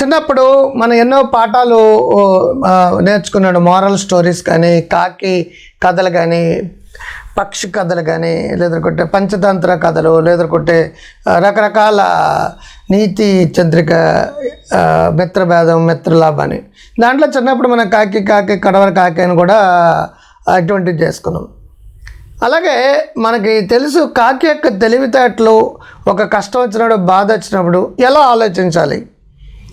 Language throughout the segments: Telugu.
చిన్నప్పుడు మనం ఎన్నో పాఠాలు నేర్చుకున్నాడు. మోరల్ స్టోరీస్ కానీ కాకి కథలు కానీ పక్షి కథలు కానీ లేదనుకుంటే పంచతంత్ర కథలు లేదనుకుంటే రకరకాల నీతి చంద్రిక మిత్రభేదం మిత్రలాభం అని దాంట్లో చిన్నప్పుడు మనం కాకి కాకి కడవర కాకి అని కూడా అటువంటివి చేసుకున్నాం. అలాగే మనకి తెలుసు కాకి యొక్క తెలివితేటలు ఒక కష్టం వచ్చినప్పుడు బాధ వచ్చినప్పుడు ఎలా ఆలోచించాలి?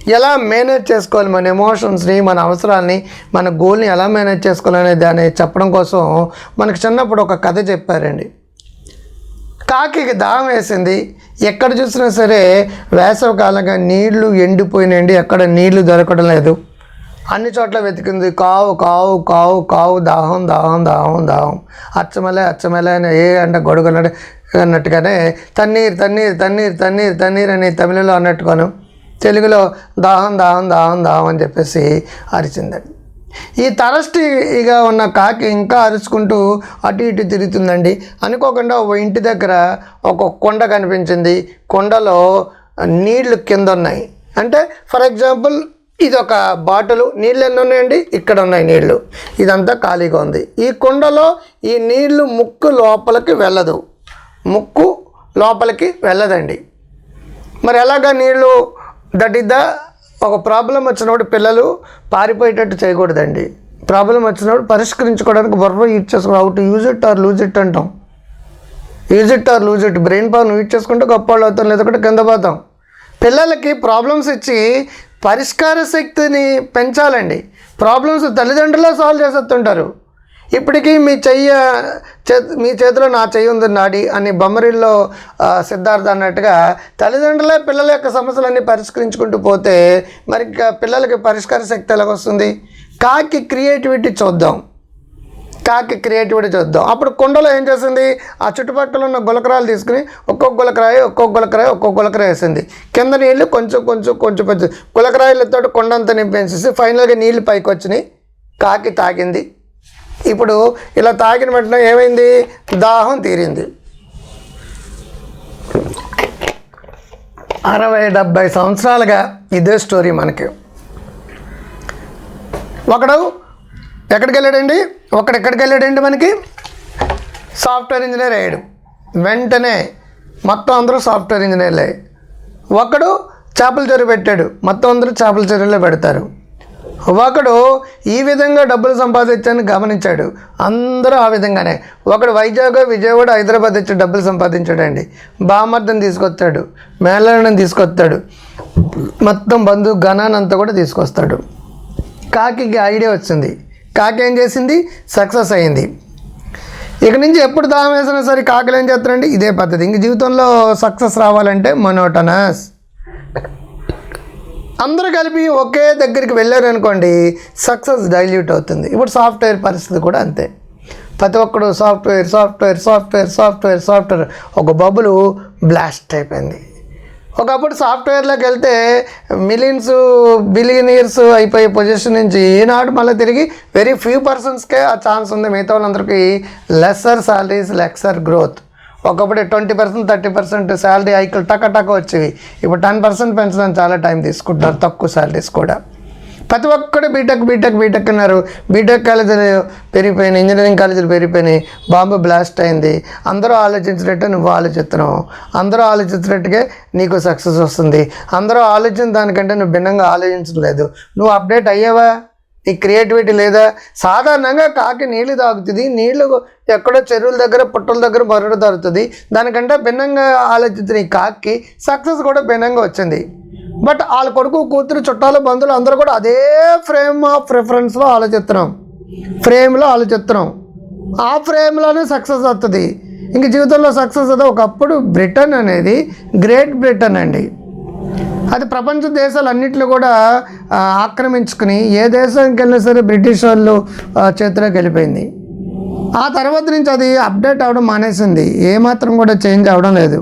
ఎలా మేనేజ్ చేసుకోవాలి మన ఎమోషన్స్ని మన అవసరాల్ని మన గోల్ని ఎలా మేనేజ్ చేసుకోవాలనే దాన్ని చెప్పడం కోసం మనకు చిన్నప్పుడు ఒక కథ చెప్పారండి. కాకికి దాహం వేసింది. ఎక్కడ చూసినా సరే వేసవికాలంగా నీళ్ళు ఎండిపోయినాయండి. ఎక్కడ నీళ్ళు దొరకడం లేదు. అన్ని చోట్ల వెతికింది. కావు కావు కావు కావు దాహం దాహం దాహం దాహం. అచ్చమలే అచ్చమలే అని ఏ అంటే గొడుగు అన్నట్టుగానే తన్నీర్ తన్నీర్ తన్నీర్ తన్నీర్ తన్నీర్ అని తమిళలో అన్నట్టుగాను తెలుగులో దాహం దాహం దాహం దాహం అని చెప్పేసి అరిచిందండి. ఈ తరస్టిగా ఉన్న కాకి ఇంకా అరుచుకుంటూ అటు ఇటు తిరుగుతుందండి. అనుకోకుండా ఇంటి దగ్గర ఒక కొండ కనిపించింది. కొండలో నీళ్ళు కింద ఉన్నాయి. అంటే ఫర్ ఎగ్జాంపుల్ ఇది ఒక బాటలు. నీళ్ళు ఎన్ని ఉన్నాయండి? ఇక్కడ ఉన్నాయి నీళ్ళు. ఇదంతా ఖాళీగా ఉంది. ఈ కుండలో ఈ నీళ్ళు ముక్కు లోపలికి వెళ్ళదు. ముక్కు లోపలికి వెళ్ళదండి. మరి ఎలాగ నీళ్ళు దట్ ఈస్ ద ఒక ప్రాబ్లం వచ్చినప్పుడు పిల్లలు పారిపోయేటట్టు చేయకూడదండి. ప్రాబ్లం వచ్చినప్పుడు పరిష్కరించుకోవడానికి బుర్ర యూజ్ చేసుకోవడం out use it or lose it అంటాం. Use it or lose it brain power use చేసుకుంటే గొప్ప వాళ్ళు అవుతాం లేదంటే కింద పోతాం. పిల్లలకి ప్రాబ్లమ్స్ ఇచ్చి పరిష్కార శక్తిని పెంచాలండి. ప్రాబ్లమ్స్ తల్లిదండ్రులే సాల్వ్ చేసేస్తుంటారు. ఇప్పటికీ మీ చెయ్య మీ చేతిలో నా చెయ్యి ఉంది నాడి అని బొమ్మరిల్లో సిద్ధార్థ అన్నట్టుగా తల్లిదండ్రులే పిల్లల యొక్క సమస్యలన్నీ పరిష్కరించుకుంటూ పోతే మరి పిల్లలకి పరిష్కార శక్తి ఎలాగొస్తుంది? కాకి క్రియేటివిటీ చూద్దాం. కాకి క్రియేటివిటీ చూద్దాం. అప్పుడు కుండలో ఏం చేసింది ఆ చుట్టుపక్కల ఉన్న గులకరాలు తీసుకుని ఒక్కొక్క గులకరాయి ఒక్కొక్క గులకరాయి ఒక్కొక్క గులకరాయి వేసింది. కింద నీళ్ళు కొంచెం కొంచెం కొంచెం కొంచెం. గులకరాయిలతో కొండంతా నింపేసేసి ఫైనల్గా నీళ్ళు పైకి వచ్చినాయి కాకి తాగింది. ఇప్పుడు ఇలా తాగిన వెంటనే ఏమైంది? దాహం తీరింది. అరవై డెబ్భై సంవత్సరాలుగా ఇదే స్టోరీ మనకి. ఒకడు ఎక్కడికి వెళ్ళాడండి? ఒకడు ఎక్కడికి వెళ్ళాడండి మనకి? సాఫ్ట్వేర్ ఇంజనీర్ అయ్యాడు. వెంటనే మొత్తం అందరూ సాఫ్ట్వేర్ ఇంజనీర్లే. ఒకడు చేపల చెరువు పెట్టాడు. మొత్తం అందరూ చేపల చెరువులో పెడతారు. ఒకడు ఈ విధంగా డబ్బులు సంపాదించని గమనించాడు. అందరూ ఆ విధంగానే. ఒకడు వైజాగ్ విజయవాడ హైదరాబాద్ వచ్చి డబ్బులు సంపాదించాడండి. బామర్దం తీసుకొస్తాడు మేళనం తీసుకొస్తాడు మొత్తం బంధు గణానంతా కూడా తీసుకొస్తాడు. కాకి ఐడియా వచ్చింది. కాకి ఏం చేసింది? సక్సెస్ అయింది. ఇక నుంచి ఎప్పుడు దాహం వేసినా సరే కాకులు ఏం చేస్తారండి? ఇదే పద్ధతి. ఇంక జీవితంలో సక్సెస్ రావాలంటే మనోటనస్. అందరూ కలిపి ఒకే దగ్గరికి వెళ్ళారు అనుకోండి సక్సెస్ డైల్యూట్ అవుతుంది. ఇప్పుడు సాఫ్ట్వేర్ పరిస్థితి కూడా అంతే. ప్రతి ఒక్కడు software software software software software. ఒక బబులు బ్లాస్ట్ అయిపోయింది. ఒకప్పుడు సాఫ్ట్వేర్లోకి వెళ్తే మిలియన్స్ బిలియనీర్స్ అయిపోయే పొజిషన్ నుంచి ఈనాడు మళ్ళీ తిరిగి వెరీ ఫ్యూ పర్సన్స్కే ఆ ఛాన్స్ ఉంది. మిగతా వాళ్ళందరికీ లెస్సర్ సాలరీస్ లెక్సర్ గ్రోత్ ఒకప్పుడు twenty percent thirty percent salary హైకులు టక టక వచ్చేవి. ఇప్పుడు టెన్ పర్సెంట్ పెంచడానికి చాలా టైం తీసుకుంటున్నారు తక్కువ శాలరీస్ కూడా. ప్రతి ఒక్కడు బీటెక్ బీటెక్ బీటెక్ అన్నారు. బీటెక్ కాలేజీలు పెరిగిపోయినాయి ఇంజనీరింగ్ కాలేజీలు పెరిగిపోయినాయి బాంబు బ్లాస్ట్ అయింది. అందరూ ఆలోచించినట్టే నువ్వు ఆలోచిస్తున్నావు. అందరూ ఆలోచించినట్టుగా నీకు సక్సెస్ వస్తుంది. అందరూ ఆలోచించిన దానికంటే నువ్వు భిన్నంగా ఆలోచించలేదు. నువ్వు అప్డేట్ అయ్యావా? ఈ క్రియేటివిటీ లేదా సాధారణంగా కాకి నీళ్ళు తాగుతుంది. నీళ్ళు ఎక్కడో చెరువుల దగ్గర పుట్టల దగ్గర మరొక తరుతుంది దానికంటే భిన్నంగా ఆలోచిస్తున్న ఈ కాకి సక్సెస్ కూడా భిన్నంగా వచ్చింది. బట్ వాళ్ళ కొడుకు కూతురు చుట్టాలు బంధువులు అందరూ కూడా అదే ఫ్రేమ్ ఆఫ్ రెఫరెన్స్లో ఆలోచిస్తున్నాం. ఫ్రేమ్లో ఆలోచిస్తున్నాం. ఆ ఫ్రేమ్లోనే సక్సెస్ వస్తుంది ఇంక జీవితంలో సక్సెస్ అయితే ఒకప్పుడు బ్రిటన్ అనేది గ్రేట్ బ్రిటన్ అండి. అది ప్రపంచ దేశాలన్నింటిలో కూడా ఆక్రమించుకుని ఏ దేశానికి వెళ్ళినా సరే బ్రిటిష్ వాళ్ళు చేతిలోకి వెళ్ళిపోయింది. ఆ తర్వాత నుంచి అది అప్డేట్ అవ్వడం మానేసింది. ఏమాత్రం కూడా చేంజ్ అవ్వడం లేదు.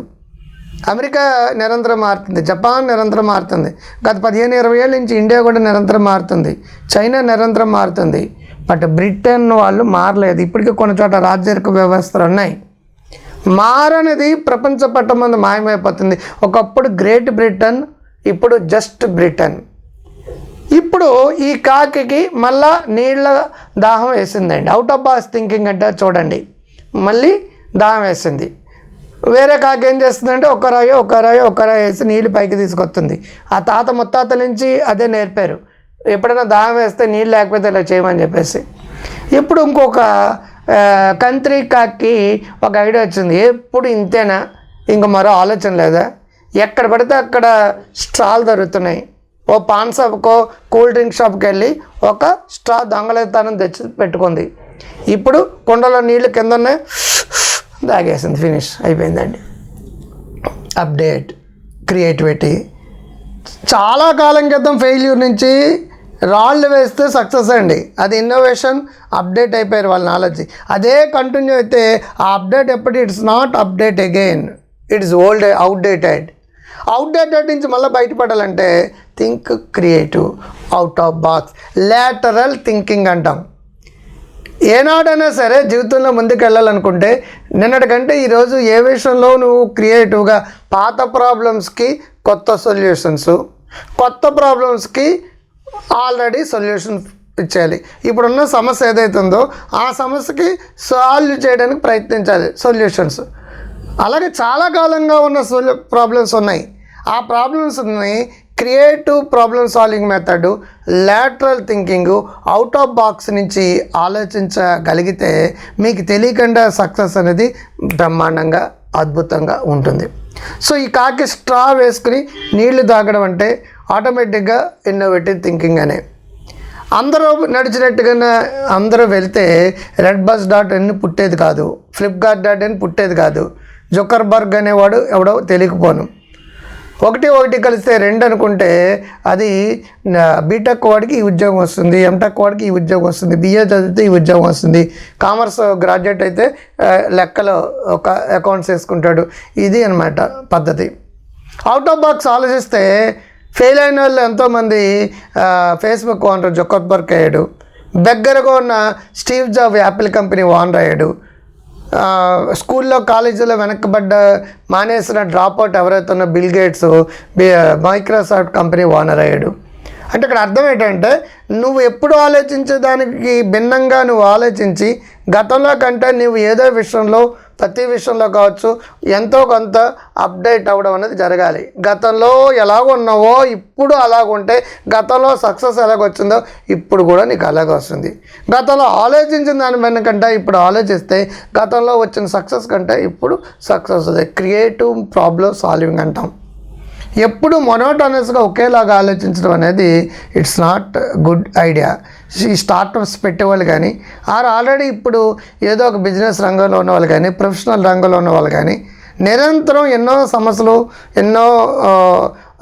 అమెరికా నిరంతరం మారుతుంది. జపాన్ నిరంతరం మారుతుంది. గత పదిహేను ఇరవై ఏళ్ళ నుంచి ఇండియా కూడా నిరంతరం మారుతుంది. చైనా నిరంతరం మారుతుంది. బట్ బ్రిటన్ వాళ్ళు మారలేదు. ఇప్పటికీ కొన్ని చోట రాజ్యరిక వ్యవస్థలు ఉన్నాయి. మారనేది ప్రపంచ పట్టం మంది మాయమైపోతుంది. ఒకప్పుడు గ్రేట్ బ్రిటన్ ఇప్పుడు జస్ట్ బ్రిటన్ ఇప్పుడు ఈ కాకి మళ్ళా నీళ్ళ దాహం వేసిందండి. అవుట్ ఆఫ్ బాస్ థింకింగ్ అంటే చూడండి. మళ్ళీ దాహం వేసింది. వేరే కాకి ఏం చేస్తుందంటే ఒక రాయి ఒక రాయి ఒక రాయి వేసి నీళ్ళు పైకి తీసుకొస్తుంది. ఆ తాత ముత్తాత నుంచి అదే నేర్పారు. ఎప్పుడైనా దాహం వేస్తే నీళ్ళు లేకపోతే ఇలా చేయమని చెప్పేసి. ఇప్పుడు ఇంకొక కంత్రి కాకి ఒక ఐడియా వచ్చింది. ఎప్పుడు ఇంతేనా? ఇంక మరో ఆలోచన లేదా? ఎక్కడ పడితే అక్కడ స్ట్రాలు దొరుకుతున్నాయి. ఓ పాన్ షాప్కో కూల్ డ్రింక్ షాప్కి వెళ్ళి ఒక స్ట్రా దొంగలతనం తెచ్చి పెట్టుకుంది. ఇప్పుడు కుండలో నీళ్ళు కింద ఉన్నాయి తాగేసింది ఫినిష్ అయిపోయిందండి. Update creativity. చాలా కాలం క్రితం ఫెయిల్యూర్ నుంచి రాళ్ళు వేస్తే సక్సెస్ అండి. అది ఇన్నోవేషన్ అప్డేట్ అయిపోయారు వాళ్ళ నాలెడ్జ్. అదే కంటిన్యూ అయితే ఆ అప్డేట్ ఎప్పటి it's not update again. It's old outdated. Outdated నుంచి మళ్ళీ బయటపడాలంటే think creative out of box lateral thinking అంటాం. ఏనాడైనా సరే జీవితంలో ముందుకు వెళ్ళాలనుకుంటే నిన్నటికంటే ఈరోజు ఏ విషయంలో నువ్వు క్రియేటివ్గా పాత ప్రాబ్లమ్స్కి కొత్త సొల్యూషన్స్ కొత్త ప్రాబ్లమ్స్కి ఆల్రెడీ సొల్యూషన్ ఇచ్చేయాలి. ఇప్పుడున్న సమస్య ఏదైతే ఉందో ఆ సమస్యకి సాల్వ్ చేయడానికి ప్రయత్నించాలి. సొల్యూషన్స్ అలాగే చాలా కాలంగా ఉన్న సొల్యూ ప్రాబ్లమ్స్ ఉన్నాయి. ఆ ప్రాబ్లమ్స్ని creative problem solving method lateral thinking out of box నుంచి ఆలోచించగలిగితే మీకు తెలియకుండా సక్సెస్ అనేది బ్రహ్మాండంగా అద్భుతంగా ఉంటుంది. సో ఈ కాకి స్ట్రా వేసుకుని నీళ్ళు తాగడం అంటే ఆటోమేటిక్గా ఇన్నోవేటివ్ థింకింగ్ అనే. అందరూ నడిచినట్టుగానే అందరూ వెళ్తే రెడ్ బస్ డాట్ ఇన్ పుట్టేది కాదు ఫ్లిప్కార్ట్ డాట్ ఇన్ పుట్టేది కాదు. జొకర్బర్గ్ అనేవాడు ఎవడో తెలియకపోను. ఒకటి ఒకటి కలిస్తే రెండు అనుకుంటే అది బీటెక్ వాడికి ఈ ఉద్యోగం వస్తుంది ఎంటెక్ వాడికి ఈ ఉద్యోగం వస్తుంది బిఏ చదివితే ఈ ఉద్యోగం వస్తుంది. కామర్స్ గ్రాడ్యుయేట్ అయితే లెక్కలో ఒక అకౌంట్స్ వేసుకుంటాడు. ఇది అన్నమాట పద్ధతి. అవుట్ ఆఫ్ బాక్స్ ఆలోచిస్తే ఫెయిల్ అయిన వాళ్ళు ఎంతోమంది ఫేస్బుక్ ఓనర్ జొకర్బర్గ్ అయ్యాడు. దగ్గరగా ఉన్న Steve Job Apple company owner అయ్యాడు. స్కూల్లో కాలేజీలో వెనకబడ్డ మానేసిన డ్రాప్ అవుట్ ఎవరైతే ఉన్న Bill Gates Microsoft company owner అయ్యాడు. అంటే ఇక్కడ అర్థం ఏంటంటే నువ్వు ఎప్పుడు ఆలోచించే దానికి భిన్నంగా నువ్వు ఆలోచించి గతంలో కంటే నువ్వు ఏదో విషయంలో ప్రతి విషయంలో కావచ్చు ఎంతో కొంత అప్డేట్ అవ్వడం అనేది జరగాలి. గతంలో ఎలాగ ఉన్నావో ఇప్పుడు అలాగుంటే గతంలో సక్సెస్ ఎలాగొచ్చిందో ఇప్పుడు కూడా నీకు అలాగే వస్తుంది. గతంలో ఆలోచించిన దాని వెనకంటే ఇప్పుడు ఆలోచిస్తే గతంలో వచ్చిన సక్సెస్ కంటే ఇప్పుడు సక్సెస్ వస్తుంది. క్రియేటివ్ ప్రాబ్లమ్ సాల్వింగ్ అంటాం. ఎప్పుడు మొనోటనస్గా ఒకేలాగా ఆలోచించడం అనేది ఇట్స్ నాట్ గుడ్ ఐడియా ఈ స్టార్టప్స్ పెట్టేవాళ్ళు కానీ ఆర్ ఆల్రెడీ ఇప్పుడు ఏదో ఒక బిజినెస్ రంగంలో ఉన్న వాళ్ళు కానీ ప్రొఫెషనల్ రంగంలో ఉన్న వాళ్ళు కానీ నిరంతరం ఎన్నో సమస్యలు ఎన్నో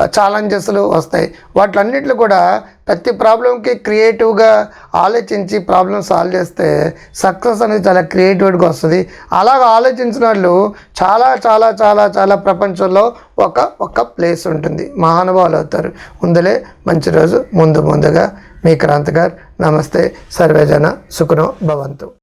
ఛాలెంజెస్లు వస్తాయి. వాటిలన్నింటిలో కూడా ప్రతి ప్రాబ్లంకి క్రియేటివ్గా ఆలోచించి ప్రాబ్లం సాల్వ్ చేస్తే సక్సెస్ అనేది చాలా క్రియేటివ్గా వస్తుంది. అలాగ ఆలోచించిన వాళ్ళు చాలా చాలా చాలా చాలా ప్రపంచంలో ఒక ఒక ప్లేస్ ఉంటుంది. మహానుభావులు అవుతారు. ముందులే మంచి రోజు. ముందు ముందుగా మీ క్రాంత్ గారు నమస్తే. సర్వేజన సుఖనో భవంతు.